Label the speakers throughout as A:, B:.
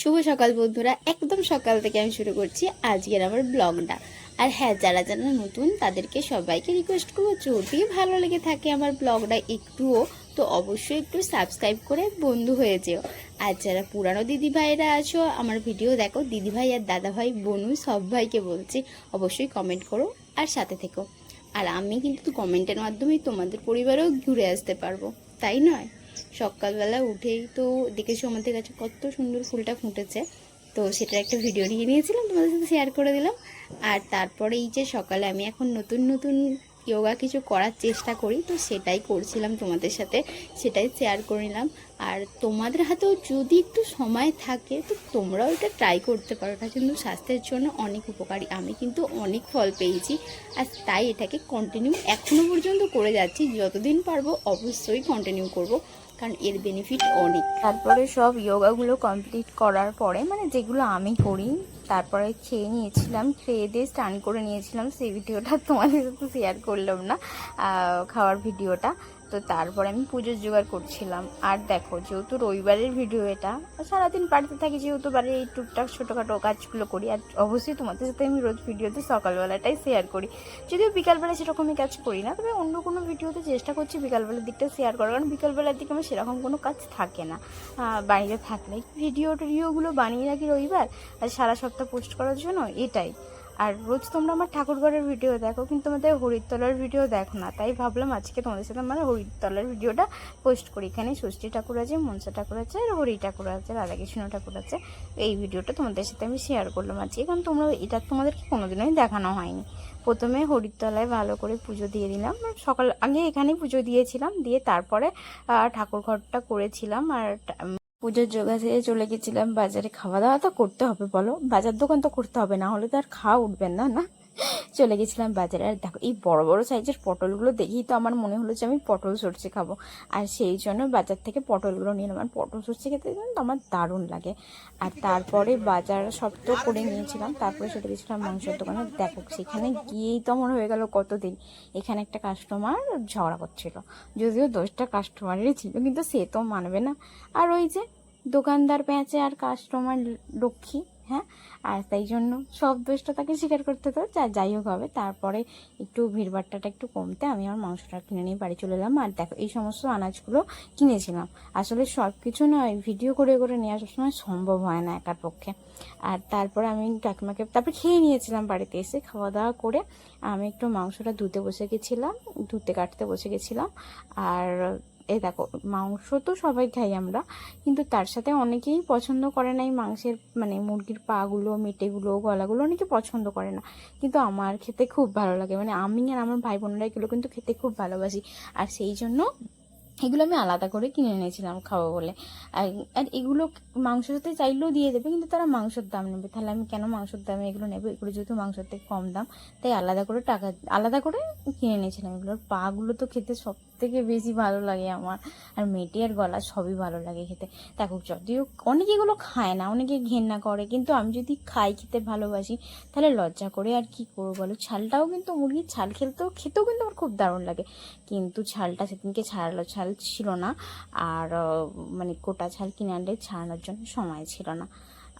A: শুভ সকাল বন্ধুরা, একদম সকাল থেকে আমি শুরু করছি আজকের আমার ব্লগটা। আর হ্যাঁ যারা যারা নতুন, তাদেরকে সবাইকে রিকোয়েস্ট করব, যদি ভালো লেগে থাকে আমার ব্লগটা একটুও, তো অবশ্যই একটু সাবস্ক্রাইব করে বন্ধু হয়ে যেও। আর যারা পুরানো দিদি ভাইরা আছো, আমার ভিডিও দেখো দিদি ভাই আর দাদা ভাই বোনু সব ভাইকে বলছি, অবশ্যই কমেন্ট করো আর সাথে থেকো। আর আমি কিন্তু কমেন্টের মাধ্যমেই তোমাদের পরিবারেও ঘুরে আসতে পারব, তাই নয়? সকালবেলা উঠেই তো দেখেছ আমাদের কাছে কত সুন্দর ফুলটা ফুটেছে। তো সেটার একটা ভিডিও নিয়ে নিয়েছিলাম, তোমাদের সাথে শেয়ার করে দিলাম। আর তারপরে এই যে সকালে আমি এখন নতুন নতুন ইয়োগা কিছু করার চেষ্টা করি, তো সেটাই করছিলাম তোমাদের সাথে, সেটাই শেয়ার করে নিলাম। আর তোমাদের হাতেও যদি একটু সময় থাকে, তো তোমরাও এটা ট্রাই করতে পারো। এটা কিন্তু স্বাস্থ্যের জন্য অনেক উপকারী। আমি কিন্তু অনেক ফল পেয়েছি আর তাই এটাকে কন্টিনিউ এখনও পর্যন্ত করে যাচ্ছি। যতদিন পারব অবশ্যই কন্টিনিউ করব, কারণ এর বেনিফিট অনেক। তারপরে সব যোগাগুলো কমপ্লিট করার পরে মানে যেগুলো আমি করি, তারপরে খেয়ে নিয়েছিলাম, খেয়ে দিয়ে স্টান করে নিয়েছিলাম, সেই ভিডিওটা তোমাদের সাথে শেয়ার করলাম না খাওয়ার ভিডিওটা। তো তারপরে আমি পুজোর জোগাড় করছিলাম। আর দেখো, যেহেতু রবিবারের ভিডিও এটা সারাদিন বাড়িতে থাকি, যেহেতু বাড়ির এই টুকটাক ছোটোখাটো কাজগুলো করি, আর অবশ্যই তোমাদের সাথে আমি রোজ ভিডিওতে সকালবেলাটাই শেয়ার করি। যদিও বিকালবেলা সেরকমই কাজ করি না, তবে অন্য কোনো ভিডিওতে চেষ্টা করছি বিকালবেলার দিকটা শেয়ার করার, কারণ বিকালবেলার দিকে আমার সেরকম কোনো কাজ থাকে না বাড়িতে থাকলে। ভিডিও টিডিওগুলো বানিয়ে রাখি রবিবার, আর সারা সপ্তাহ পোস্ট করার জন্য এটাই। আর রোজ তোমরা আমার ঠাকুরঘরের ভিডিও দেখো, কিন্তু তোমাদের হরিতলার ভিডিও দেখো না। তাই ভাবলাম আজকে তোমাদের সাথে আমার হরিতলার ভিডিওটা পোস্ট করি। এখানে ষষ্ঠী ঠাকুর আছে, মনসা ঠাকুর আছে, আর হরি ঠাকুর আছে, রাধাকৃষ্ণ ঠাকুর আছে। এই ভিডিওটা তোমাদের সাথে আমি শেয়ার করলাম আজকে, কারণ তোমরা এটা তোমাদেরকে কোনোদিনই দেখানো হয়নি। প্রথমে হরিতলায় ভালো করে পুজো দিয়ে দিলাম। সকাল, আগে এখানেই পুজো দিয়েছিলাম, দিয়ে তারপরে ঠাকুর ঘরটা করেছিলাম। আর পুজোর জোগা দিয়ে চলে গেছিলাম, বাজারে খাওয়া দাওয়া তো করতে হবে, বলো। বাজার দোকান তো করতে হবে, না হলে তো আর খাওয়া উঠবেন না না? চলে গেছিলাম বাজারে। আর দেখো, এই বড় বড় সাইজের পটলগুলো দেখেই তো আমার মনে হলো যে আমি পটল সরষে খাব। আর সেই জন্য বাজার থেকে পটলগুলো নিয়ে আর পটল সরষে খেতে কিন্তু আমার দারুণ লাগে। আর তারপরে বাজার সব তো করে নিয়েছিলাম। তারপরে চলে গেছিলাম মাংসের দোকানে। দেখো, সেখানে গিয়েই তো আমার হয়ে গেল কতদিন। এখানে একটা কাস্টমার ঝগড়া করছিল। যদিও দোষটা কাস্টমারেরই ছিল, কিন্তু সে তো মানবে না। আর ওই যে দোকানদার পেঁচে আর কাস্টমার লক্ষ্মী হ্যাঁ? আর তাই জন্য সব দোষটা তাকে স্বীকার করতে তো যা যাই হোক হবে, তারপরে একটু ভিড়ভাট্টাটা একটু কমতে আমি আমার মাংসটা কিনে নিয়ে বাড়ি চলে এলাম। আর দেখো, এই সমস্ত আনাজগুলো কিনেছিলাম। আসলে সব কিছু নয় ভিডিও করে করে নেওয়া সবসময় সম্ভব হয় না একার পক্ষে। আর তারপরে আমি কাকিমাকে, তারপরে খেয়ে নিয়েছিলাম বাড়িতে এসে। খাওয়া দাওয়া করে আমি একটু মাংসটা ধুতে বসে গেছিলাম, ধুতে কাটতে বসে গেছিলাম। আর এই দেখো, মাংস তো সবাই খাই আমরা, কিন্তু তার সাথে অনেকেই পছন্দ করে না এই মাংসের মানে মুরগির পাগুলো, মেটেগুলো, গলাগুলো অনেকে পছন্দ করে না। কিন্তু আমার খেতে খুব ভালো লাগে মানে আমি আর আমার ভাই বোনেরা এগুলো কিন্তু খেতে খুব ভালোবাসি। আর সেই জন্য এগুলো আমি আলাদা করে কিনে এনেছিলাম খাব বলে। আর আর এগুলো মাংসের সাথে চাইলেও দিয়ে দেবে, কিন্তু তারা মাংসের দাম নেবে। তাহলে আমি কেন মাংসের দামে এগুলো নেব? এগুলো যেহেতু মাংসের থেকে কম দাম, তাই আলাদা করে টাকা, আলাদা করে কিনে এনেছিলাম এগুলোর পাগুলো তো খেতে সব থেকে বেশি ভালো লাগে আমার। আর মেটে আর গলা সবই ভালো লাগে খেতে। দেখো, যদিও অনেকে এগুলো খায় না, অনেকে ঘেন্না করে, কিন্তু আমি যদি খাই, খেতে ভালোবাসি, তাহলে লজ্জা করে আর কি করব বলো? ছালটাও কিন্তু, মুরগির ছাল খেলতেও, খেতেও কিন্তু আমার খুব দারুণ লাগে। কিন্তু ছালটা সেদিনকে ছাড়ালো, ছাল ছিল না। আর মানে গোটা ছাল কিনে আনলে ছাড়ানোর জন্য সময় ছিল না।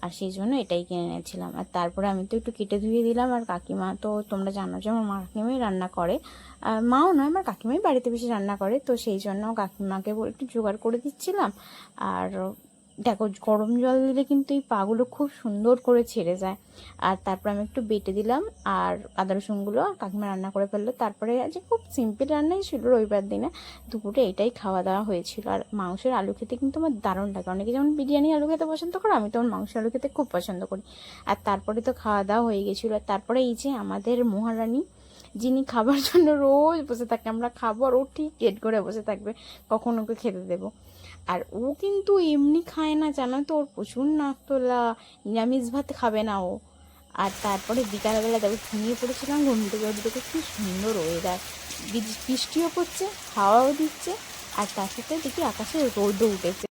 A: আর সেই জন্য এটাই কিনে এনেছিলাম। আর তারপরে আমি তো একটু কেটে ধুয়ে দিলাম। আর কাকিমা তো তোমরা জানো যে আমার মা কাকিমাই রান্না করে। আর মাও নয়, আমার কাকিমাই বাড়িতে বেশি রান্না করে। তো সেই জন্য কাকিমাকে একটু জোগাড় করে দিচ্ছিলাম। আর দেখো, গরম জল দিলে কিন্তু এই পাগুলো খুব সুন্দর করে ছেড়ে যায়। আর তারপর আমি একটু বেটে দিলাম, আর আদা রসুনগুলো আর কাকিমা রান্না করে ফেলল। তারপরে আজকে খুব সিম্পল রান্নাই ছিল রবিবার দিনে। দুপুরে এটাই খাওয়া দাওয়া হয়েছিল। আর মাংসের আলু খেতে কিন্তু আমার দারুণ লাগে। অনেকে যেমন বিরিয়ানি আলু খেতে পছন্দ করে, আমি তেমন মাংস আলু খেতে খুব পছন্দ করি। আর তারপরে তো খাওয়া দাওয়া হয়ে গেছিল। আর তারপরে এই যে আমাদের মহারানী যিনি খাবার জন্য রোজ বসে থাকে, আমরা খাব আর ও ঠিক গেট করে বসে থাকবে, কখন ওকে খেতে দেবো। আর ও কিন্তু এমনি খায় না, জানো তো, ওর প্রচুর নাক তোলা, নিরামিষ ভাত খাবে না ও। আর তারপরে বিকালবেলা দেখো ঘুমিয়ে পড়েছিলাম, ঘুম থেকে দেখো কি সুন্দর ওয়েদার বৃষ্টিও পড়ছে, হাওয়াও দিচ্ছে, আর তার সাথে দেখি আকাশে রোদও উঠেছে।